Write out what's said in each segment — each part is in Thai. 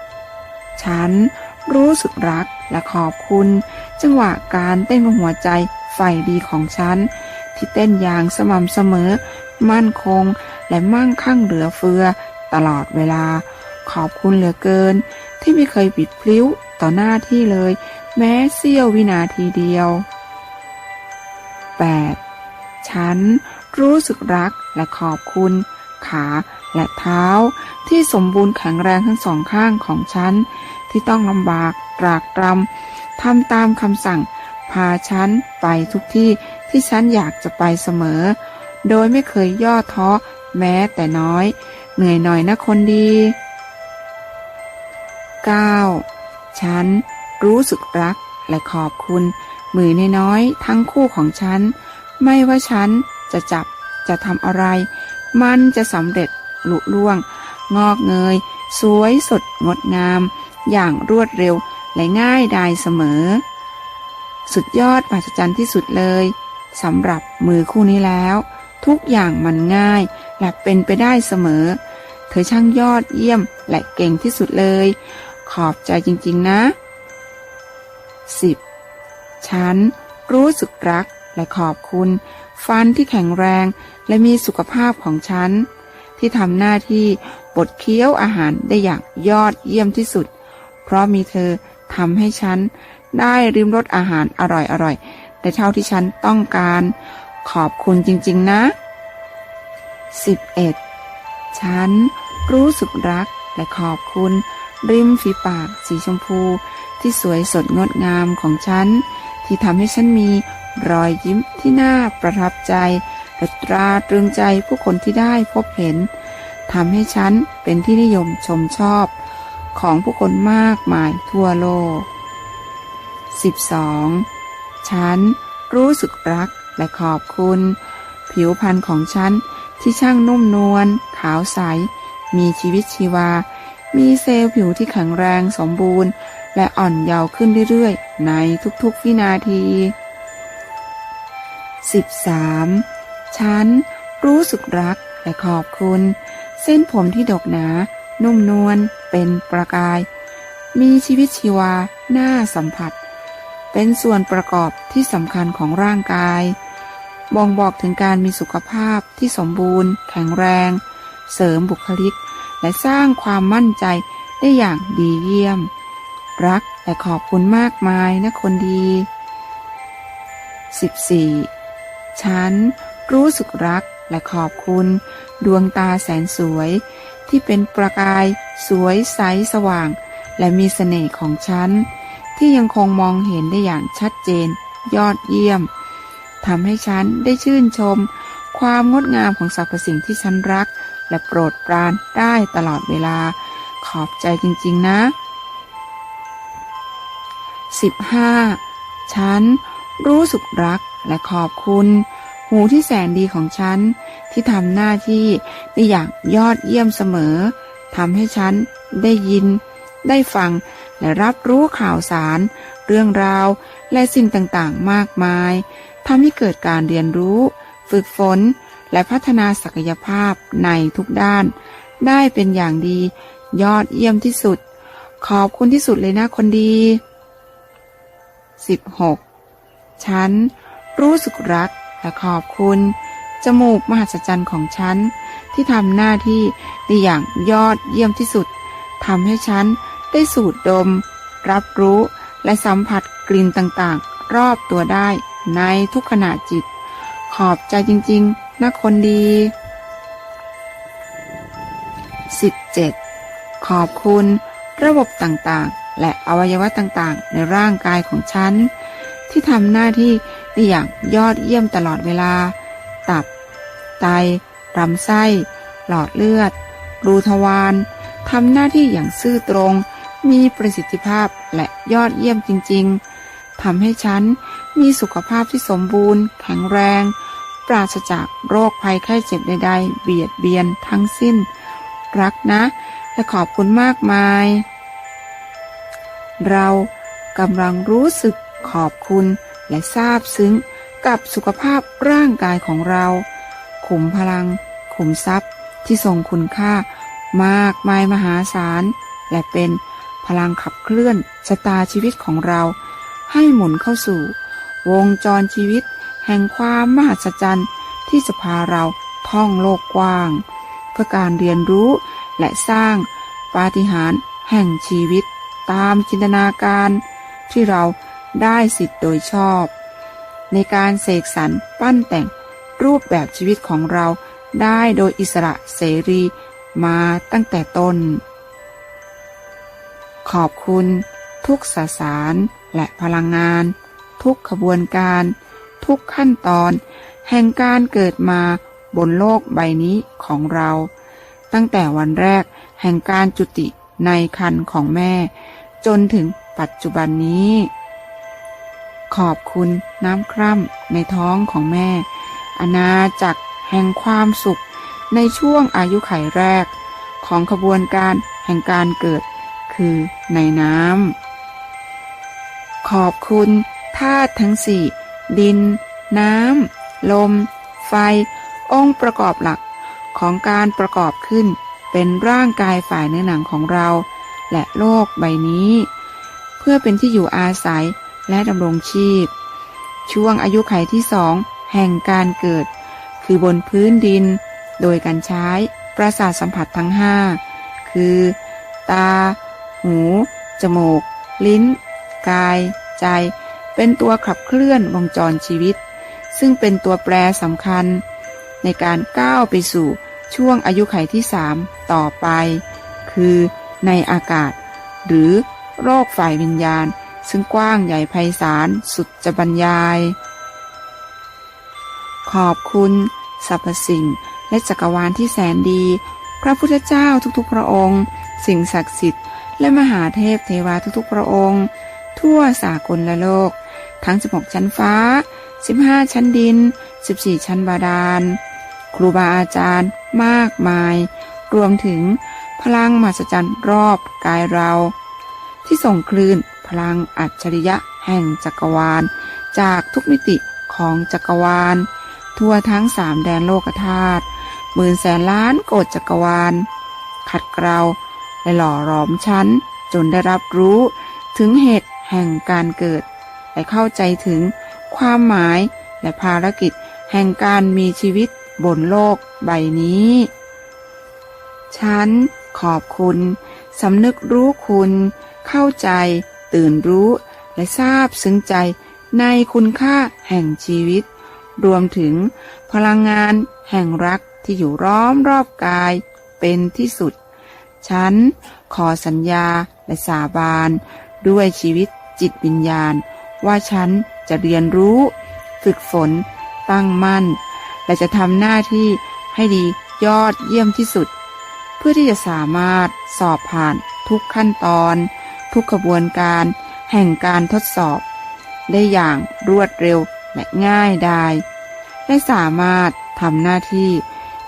7. ฉันรู้สึกรักและขอบคุณ จังหวะการเต้นของหัวใจไฟดีของฉัน ที่เต้นอย่างสม่ำเสมอ มั่นคง และมั่งคั่งเหลือเฟือ ตลอดเวลา ขอบคุณเหลือเกิน ที่ไม่เคยบิดพลิ้วต่อหน้าที่เลย แม้เสี้ยววินาทีเดียว 8. ฉันรู้สึกรักและขอบคุณ ขา และเท้า ที่สมบูรณ์แข็งแรงทั้งสองข้างของฉัน ที่ต้องลำบากตรากตรำทำตามคำสั่ง พาฉันไปทุกที่ที่ฉันอยากจะไปเสมอ โดยไม่เคยย่อท้อแม้แต่น้อย เหนื่อยหน่อยนะคนดี 9. ฉันรู้สึกรักและขอบคุณ มือน้อยทั้งคู่ของฉัน ไม่ว่าฉันจะจับจะทำอะไร มันจะสำเร็จ ลุล่วง งอกเงย สวยสดงดงาม อย่างรวดเร็วและง่ายดายเสมอ สุดยอดมหัศจรรย์ที่สุดเลยสำหรับมือคู่นี้แล้ว ทุกอย่างมันง่ายและเป็นไปได้เสมอ เธอช่างยอดเยี่ยมและเก่งที่สุดเลย ขอบใจจริงๆนะ 10. ฉันรู้สึกรักและขอบคุณ ฟันที่แข็งแรงและมีสุขภาพของฉัน ที่ทำหน้าที่บดเคี้ยวอาหารได้อย่างยอดเยี่ยมที่สุด เพราะมีเธอทำให้ฉันได้ริมรสอาหารอร่อยๆได้เท่าที่ฉันต้องการ ขอบคุณจริงๆนะ 11. ฉันรู้สึกรักและขอบคุณ ริมฝีปากสีชมพู ที่สวยสดงดงามของฉัน ที่ทำให้ฉันมีรอยยิ้มที่น่าประทับใจ และตราตรึงใจผู้คนที่ได้พบเห็นทำให้ฉันเป็นที่นิยมชมชอบของผู้คนมากมายทั่วโลก 12. ฉันรู้สึกรักและขอบคุณ ผิวพรรณของฉันที่ช่างนุ่มนวลขาวใส มีชีวิตชีวา มีเซลล์ผิวที่แข็งแรงสมบูรณ์ และอ่อนเยาว์ขึ้นเรื่อยๆ ในทุกๆวินาที 13. ฉันรู้สึกรักและขอบคุณ เส้นผมที่ดกหนา นุ่มนวลเป็นประกาย มีชีวิตชีวาหน่าสัมผัส เป็นส่วนประกอบที่สำคัญของร่างกาย บ่งบอกถึงการมีสุขภาพที่สมบูรณ์ แข็งแรง เสริมบุคลิก และสร้างความมั่นใจได้อย่างดีเยี่ยม รักและขอบคุณมากมายนะคนดี 14. ฉัน รู้สึกรักและขอบคุณ ดวงตาแสนสวย ที่เป็นประกาย สวยใสสว่าง และมีเสน่ห์ของฉัน ที่ยังคงมองเห็นได้อย่างชัดเจน ยอดเยี่ยมทำให้ฉันได้ชื่นชม ความงดงามของสรรพสิ่งที่ฉันรัก และโปรดปรานได้ตลอดเวลา ขอบใจจริงๆนะ 15. ฉันรู้สึกรักและขอบคุณ หูที่แสนดีของฉัน ที่ทำหน้าที่ได้อย่างยอดเยี่ยมเสมอทำให้ฉันได้ยิน ได้ฟังและรับรู้ข่าวสาร เรื่องราวและสิ่งต่างๆ มากมายทำให้เกิดการเรียนรู้ ฝึกฝน และพัฒนาศักยภาพในทุกด้าน ได้เป็นอย่างดี ยอดเยี่ยมที่สุด ขอบคุณที่สุดเลยนะคนดี 16. ฉันรู้สึกรัก และขอบคุณ จมูกมหัศจรรย์ของฉัน ที่ทำหน้าที่ได้อย่างยอดเยี่ยมที่สุดทำให้ฉันได้สูดดม รับรู้และสัมผัสกลิ่นต่างๆ รอบตัวได้ในทุกขณะจิต ขอบใจจริงๆนะคนดี 17. ขอบคุณระบบต่างๆ และอวัยวะต่างๆ ในร่างกายของฉัน ที่ทำหน้าที่ ได้อย่างยอดเยี่ยมตลอดเวลา ตับ ไตลำไส้ หลอดเลือด รูทวารทำหน้าที่อย่างซื่อตรง มีประสิทธิภาพและยอดเยี่ยมจริง ๆทำให้ฉันมีสุขภาพที่สมบูรณ์ แข็งแรง ปราศจากโรคภัยไข้เจ็บใดๆ เบียดเบียนทั้งสิ้น รักนะและขอบคุณมากมาย เรากำลังรู้สึกขอบคุณ และซาบซึ้งกับสุขภาพร่างกายของเรา ขุมพลัง ขุมทรัพย์ที่ทรงคุณค่ามากมายมหาศาล และเป็นพลังขับเคลื่อนชะตาชีวิตของเรา ให้หมุนเข้าสู่ วงจรชีวิต แห่งความมหัศจรรย์ที่จะพาเราท่องโลกกว้าง เพื่อการเรียนรู้และสร้างปาฏิหาริย์แห่งชีวิต ตามจินตนาการที่เรา ได้สิทธิ์โดยชอบ ในการเสกสรรปั้นแต่งรูปแบบชีวิตของเราได้โดยอิสระเสรีมาตั้งแต่ต้น ขอบคุณทุกสสารและพลังงาน ทุกขบวนการ ทุกขั้นตอน แห่งการเกิดมาบนโลกใบนี้ของเรา ตั้งแต่วันแรกแห่งการจุติในคันของแม่ จนถึงปัจจุบันนี้ ขอบคุณน้ำคร่ำในท้องของแม่ อาณาจักรแห่งความสุข ในช่วงอายุไขแรก ของขบวนการแห่งการเกิด คือในน้ำขอบคุณธาตุทั้งสี่ดิน น้ำ ลม ไฟ องค์ประกอบหลักของการประกอบขึ้น เป็นร่างกายฝ่ายเนื้อหนังของเรา และโลกใบนี้ เพื่อเป็นที่อยู่อาศัย และดำรงชีพ ช่วงอายุไขที่สองแห่งการเกิด คือบนพื้นดิน โดยการใช้ประสาทสัมผัสทั้งห้าคือ ตา หู จมูก ลิ้น กาย ใจ เป็นตัวขับเคลื่อนวงจรชีวิต ซึ่งเป็นตัวแปรสำคัญ ในการก้าวไปสู่ช่วงอายุไขที่สามต่อไป คือในอากาศ หรือโรคฝ่ายวิญญาณ ซึ่งกว้างใหญ่ไพศาลสุดจะบรรยาย ขอบคุณสรรพสิ่งและจักรวาลที่แสนดี พระพุทธเจ้าทุกๆพระองค์ สิ่งศักดิ์สิทธิ์และมหาเทพเทวาทุกๆพระองค์ ทั่วสากลละโลก ทั้ง 16 ชั้นฟ้า 15 ชั้นดิน 14 ชั้นบาดาล ครูบาอาจารย์มากมาย รวมถึงพลังมหัศจรรย์รอบกายเรา ที่ส่งคลื่น พลังอัจฉริยะแห่งจักรวาล จากทุกมิติของจักรวาล ทั่วทั้งสามแดนโลกธาตุหมื่นแสนล้านโกดจักรวาล ขัดเกลาและหล่อหลอมชั้น จนได้รับรู้ถึงเหตุแห่งการเกิด และเข้าใจถึงความหมายและภารกิจแห่งการมีชีวิตบนโลกใบนี้ ฉันขอบคุณ สำนึกรู้คุณ เข้าใจ ตื่นรู้และทราบซึ้งใจในคุณค่าแห่งชีวิต รวมถึงพลังงานแห่งรักที่อยู่ร้อมรอบกายเป็นที่สุด ฉันขอสัญญาและสาบานด้วยชีวิตจิตวิญญาณ ว่าฉันจะเรียนรู้ ฝึกฝน ตั้งมั่น และจะทำหน้าที่ให้ดียอดเยี่ยมที่สุด เพื่อที่จะสามารถสอบผ่านทุกขั้นตอน ทุกขบวนการ แห่งการทดสอบ ได้อย่างรวดเร็วและง่ายดายและสามารถทำหน้าที่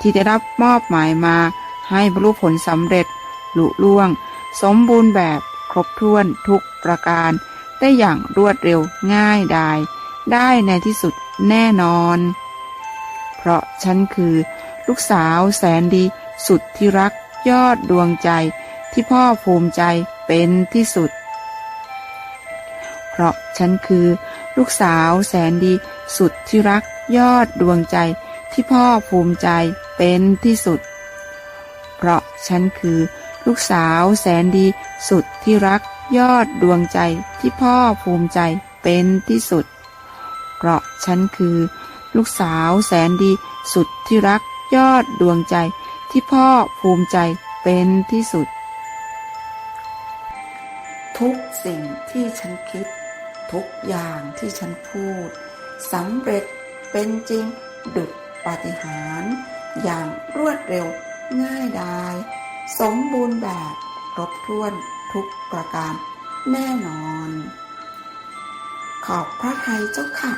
ที่ได้รับมอบหมายมาให้บรรลุผลสำเร็จลุล่วง สมบูรณ์แบบครบถ้วนทุกประการ ได้อย่างรวดเร็วง่ายดาย ได้ในที่สุดแน่นอน เพราะฉันคือ ลูกสาวแสนดีสุดที่รักยอดดวงใจที่พ่อภูมิใจ เป็นที่สุด เพราะฉันคือลูกสาวแสนดีสุดที่รักยอดดวงใจที่พ่อภูมิใจเป็นที่สุด เพราะฉันคือลูกสาวแสนดีสุดที่รักยอดดวงใจที่พ่อภูมิใจเป็นที่สุด เพราะฉันคือ ลูกสาวแสนดีสุดที่รักยอดดวงใจที่พ่อภูมิใจเป็นที่สุด ทุกสิ่งที่ฉันคิด ทุกอย่างที่ฉันพูดสำเร็จเป็นจริงดุจปาฏิหาริย์อย่างรวดเร็วง่ายดาย สมบูรณ์แบบครบถ้วนทุกประการแน่นอน ขอบพระทัยเจ้าค่ะ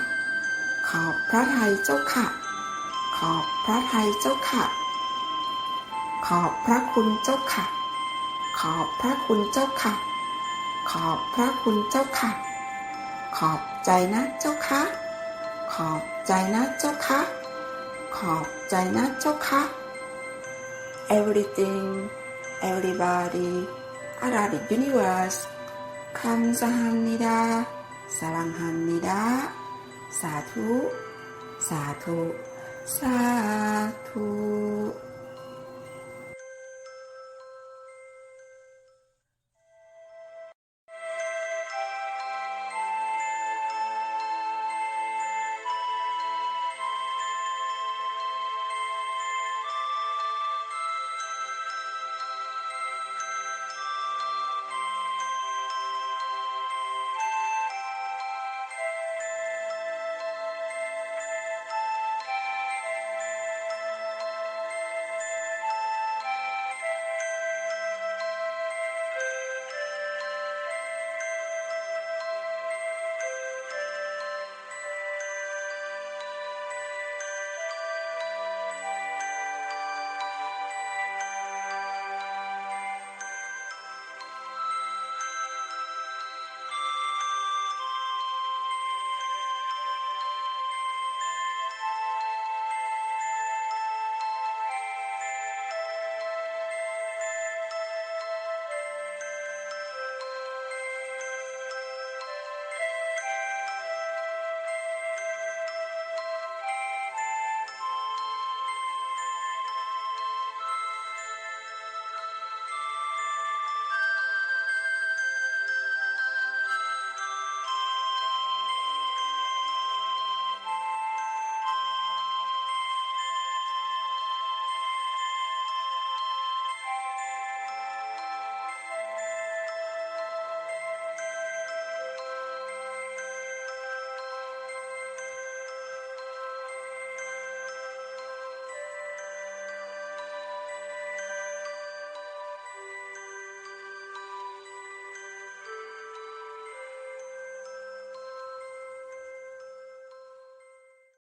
ขอบพระทัยเจ้าค่ะ ขอบพระทัยเจ้าค่ะ ขอบพระคุณเจ้าค่ะ ขอบพระคุณเจ้าค่ะ ขอบพระคุณเจ้าค่ะ ขอบใจนะเจ้าค่ะ ขอบใจนะเจ้าค่ะ ขอบใจนะเจ้าค่ะ everything everybody Arabic universe คำสหันนิดาสรังหันนิดา สาธุ สาธุ สาธุ